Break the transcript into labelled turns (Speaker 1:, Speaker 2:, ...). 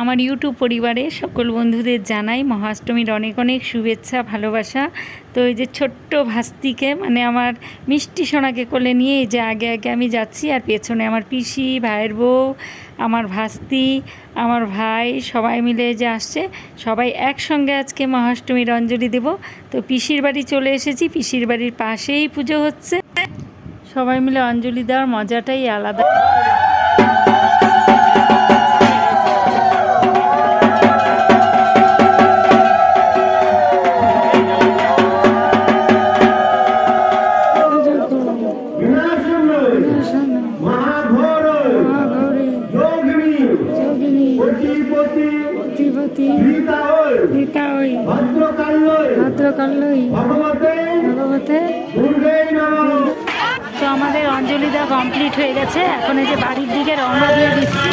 Speaker 1: আমার ইউটিউব পরিবারে সকল বন্ধুদের জানাই মহাষ্টমীর অনেক অনেক শুভেচ্ছা, ভালোবাসা। তো এই যে ছোট্ট ভাস্তিকে মানে আমার মিষ্টি সোনাকে কোলে নিয়ে এই যে আগে আগে আমি যাচ্ছি, আর পেছনে আমার পিসি, ভাইয়ের বউ, আমার ভাস্তি, আমার ভাই, সবাই মিলে যে আসছে। সবাই একসঙ্গে আজকে মহাষ্টমীর অঞ্জলি দেব। তো পিসির বাড়ি চলে এসেছি, পিসির বাড়ির পাশেই পুজো হচ্ছে। সবাই মিলে অঞ্জলি দেওয়ার মজাটাই আলাদা।
Speaker 2: বিনাশময় মহাঘোর যোগিনী পতিপতি গীতায় ভদ্রকাল্যয়
Speaker 1: ভদ্রকাল্যই
Speaker 2: ভগবতে
Speaker 1: ভগবতে।
Speaker 2: দুর্গে নম।
Speaker 1: তো আমাদের অঞ্জলি দেওয়া কমপ্লিট হয়ে গেছে এখন এই যে বাড়ির দিকে রওনা দিয়ে দিচ্ছি।